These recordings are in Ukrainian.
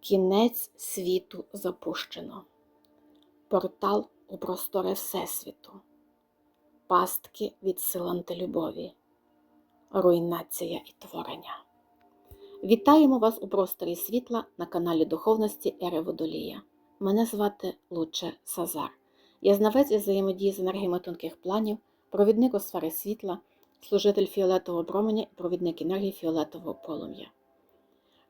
Кінець світу запущено. Портал у простори Всесвіту. Пастки від сил антилюбові. Руйнація і творення. Вітаємо вас у просторі світла на каналі Духовності Ери Водолія. Мене звати Луче Сазар. Я знавець із взаємодії з енергіями тонких планів, провідник у сфери світла, служитель фіолетового променя і провідник енергії фіолетового полум'я.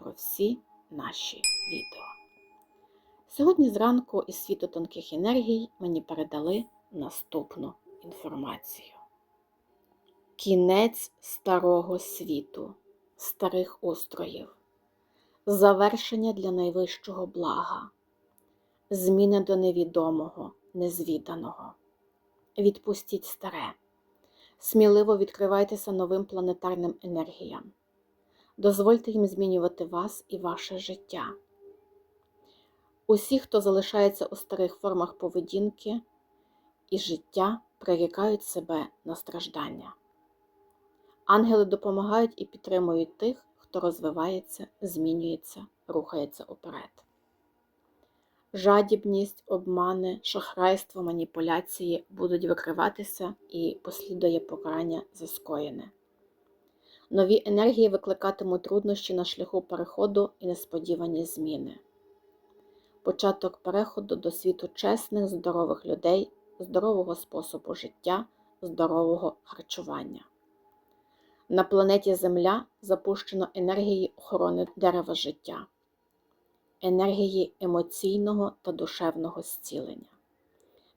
про всі наші відео. Сьогодні зранку із світу тонких енергій мені передали наступну інформацію. Кінець старого світу, старих устроїв, завершення для найвищого блага, зміни до невідомого, незвіданого. Відпустіть старе, сміливо відкривайтеся новим планетарним енергіям. Дозвольте їм змінювати вас і ваше життя. Усі, хто залишається у старих формах поведінки і життя, прирікають себе на страждання. Ангели допомагають і підтримують тих, хто розвивається, змінюється, рухається уперед. Жадібність, обмани, шахрайство, маніпуляції будуть викриватися і послідує покарання за скоєне. Нові енергії викликатимуть труднощі на шляху переходу і несподівані зміни. Початок переходу до світу чесних, здорових людей, здорового способу життя, здорового харчування. На планеті Земля запущено енергії охорони дерева життя, енергії емоційного та душевного зцілення,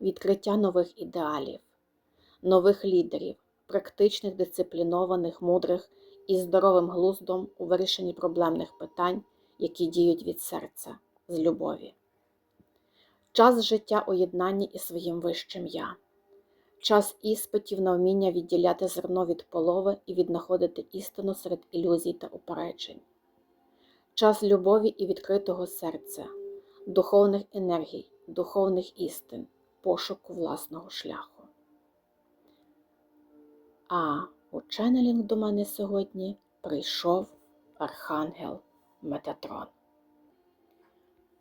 відкриття нових ідеалів, нових лідерів, практичних, дисциплінованих, мудрих і здоровим глуздом у вирішенні проблемних питань, які діють від серця, з любові. Час життя у єднанні із своїм вищим я, час іспитів на вміння відділяти зерно від полови і віднаходити істину серед ілюзій та упереджень, час любові і відкритого серця, духовних енергій, духовних істин, пошуку власного шляху. А у ченелінг до мене сьогодні прийшов Архангел Метатрон.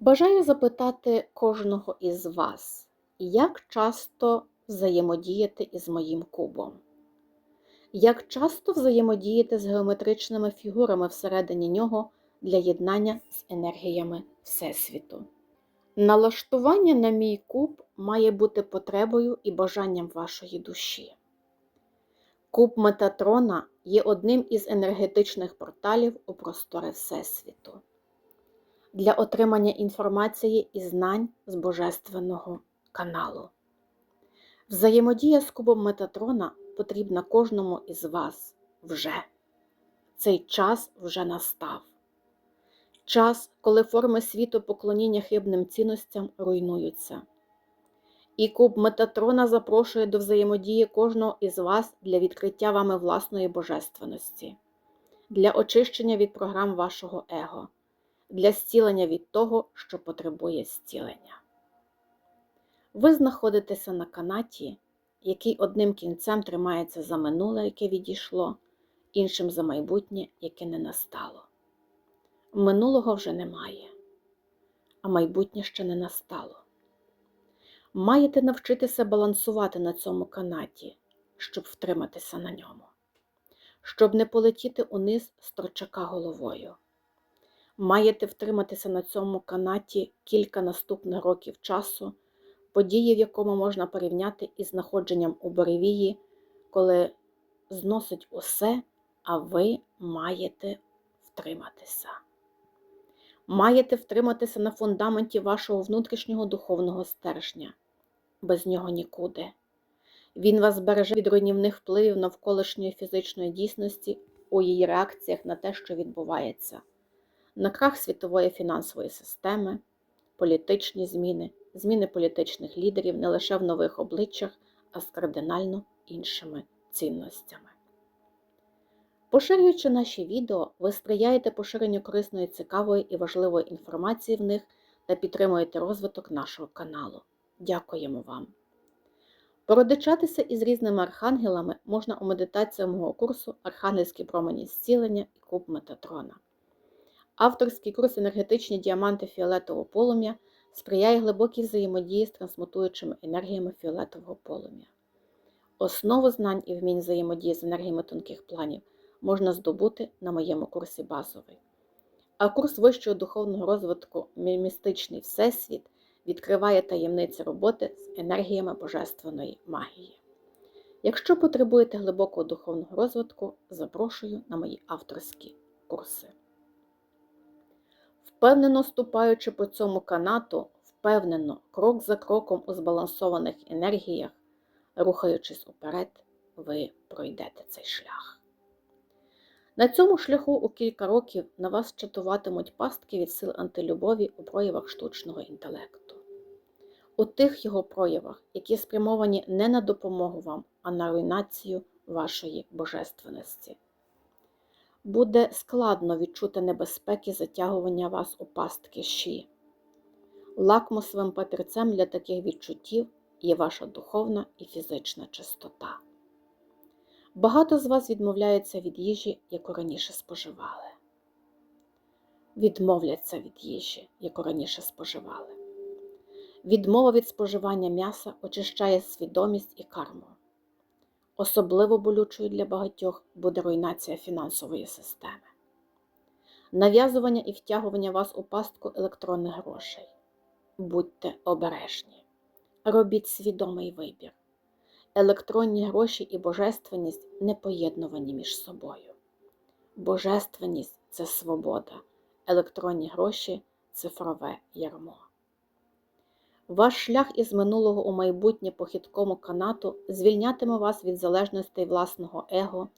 Бажаю запитати кожного із вас, як часто взаємодіяти із моїм кубом? Як часто взаємодіяти з геометричними фігурами всередині нього для єднання з енергіями Всесвіту? Налаштування на мій куб має бути потребою і бажанням вашої душі. Куб Метатрона є одним із енергетичних порталів у простори Всесвіту для отримання інформації і знань з Божественного каналу. Взаємодія з кубом Метатрона потрібна кожному із вас вже. Цей час вже настав. Час, коли форми світу поклоніння хибним цінностям руйнуються. І куб Метатрона запрошує до взаємодії кожного із вас для відкриття вами власної божественності, для очищення від програм вашого его, для зцілення від того, що потребує зцілення. Ви знаходитеся на канаті, який одним кінцем тримається за минуле, яке відійшло, іншим за майбутнє, яке не настало. Минулого вже немає, а майбутнє ще не настало. Маєте навчитися балансувати на цьому канаті, щоб втриматися на ньому, щоб не полетіти униз строчака головою. Маєте втриматися на цьому канаті кілька наступних років часу, події, в якому можна порівняти із знаходженням у буревії, коли зносить усе, а ви маєте втриматися. Маєте втриматися на фундаменті вашого внутрішнього духовного стержня. Без нього нікуди. Він вас береже від руйнівних впливів навколишньої фізичної дійсності у її реакціях на те, що відбувається. на крах світової фінансової системи, політичні зміни, зміни політичних лідерів не лише в нових обличчях, а з кардинально іншими цінностями. Поширюючи наші відео, ви сприяєте поширенню корисної, цікавої і важливої інформації в них та підтримуєте розвиток нашого каналу. Дякуємо вам! Породичатися із різними архангелами можна у медитації мого курсу Архангельські промені зцілення і куб Метатрона. Авторський курс енергетичні діаманти фіолетового полум'я сприяє глибокій взаємодії з трансмутуючими енергіями фіолетового полум'я. Основу знань і вмінь взаємодії з енергіями тонких планів можна здобути на моєму курсі базовий. А курс вищого духовного розвитку Містичний Всесвіт відкриває таємниці роботи з енергіями божественної магії. Якщо потребуєте глибокого духовного розвитку, запрошую на мої авторські курси. Впевнено ступаючи по цьому канату, впевнено, крок за кроком у збалансованих енергіях, рухаючись уперед, ви пройдете цей шлях. На цьому шляху у кілька років на вас чатуватимуть пастки від сил антилюбові у проявах штучного інтелекту. У тих його проявах, які спрямовані не на допомогу вам, а на руйнацію вашої божественності. Буде складно відчути небезпеки затягування вас у пастки щі. Лакмусовим папірцем для таких відчуттів є ваша духовна і фізична чистота. Багато з вас відмовляються від їжі, яку раніше споживали. Відмовляться від їжі, яку раніше споживали. Відмова від споживання м'яса очищає свідомість і карму. Особливо болючою для багатьох буде руйнація фінансової системи, нав'язування і втягування вас у пастку електронних грошей. Будьте обережні, робіть свідомий вибір. Електронні гроші і божественність не поєднувані між собою. Божественність це свобода, електронні гроші цифрове ярмо. Ваш шлях із минулого у майбутнє по хиткому канату звільнятиме вас від залежностей власного его,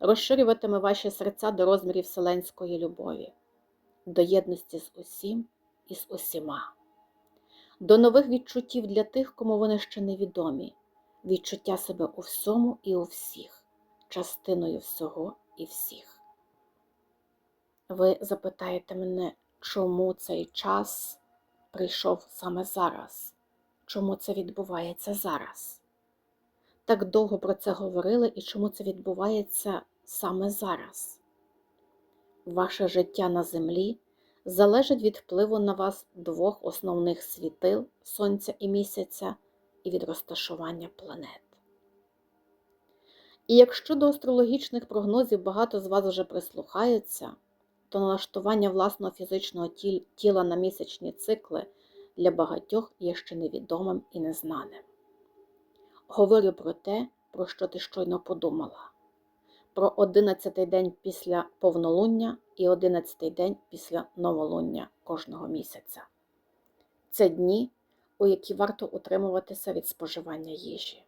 розширюватиме ваші серця до розмірів вселенської любові, до єдності з усім і з усіма, до нових відчуттів для тих, кому вони ще невідомі, відчуття себе у всьому і у всіх, частиною всього і всіх. Ви запитаєте мене, чому цей час? Прийшов саме зараз. Чому це відбувається зараз? Так довго про це говорили і чому це відбувається саме зараз? Ваше життя на землі залежить від впливу на вас двох основних світил Сонця і місяця і від розташування планет. І якщо до астрологічних прогнозів багато з вас вже прислухаються, то налаштування власного фізичного тіла на місячні цикли для багатьох є ще невідомим і незнаним. Говорю про те, про що ти щойно подумала, про одинадцятий день після повнолуння і одинадцятий день після новолуння кожного місяця. Це дні, у які варто утримуватися від споживання їжі.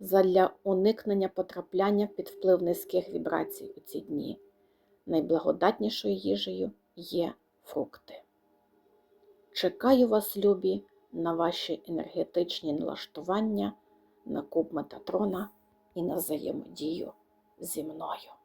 Задля уникнення потрапляння під вплив низьких вібрацій у ці дні найблагодатнішою їжею є фрукти. Чекаю вас, любі, на ваші енергетичні налаштування, на куб Метатрона і на взаємодію зі мною.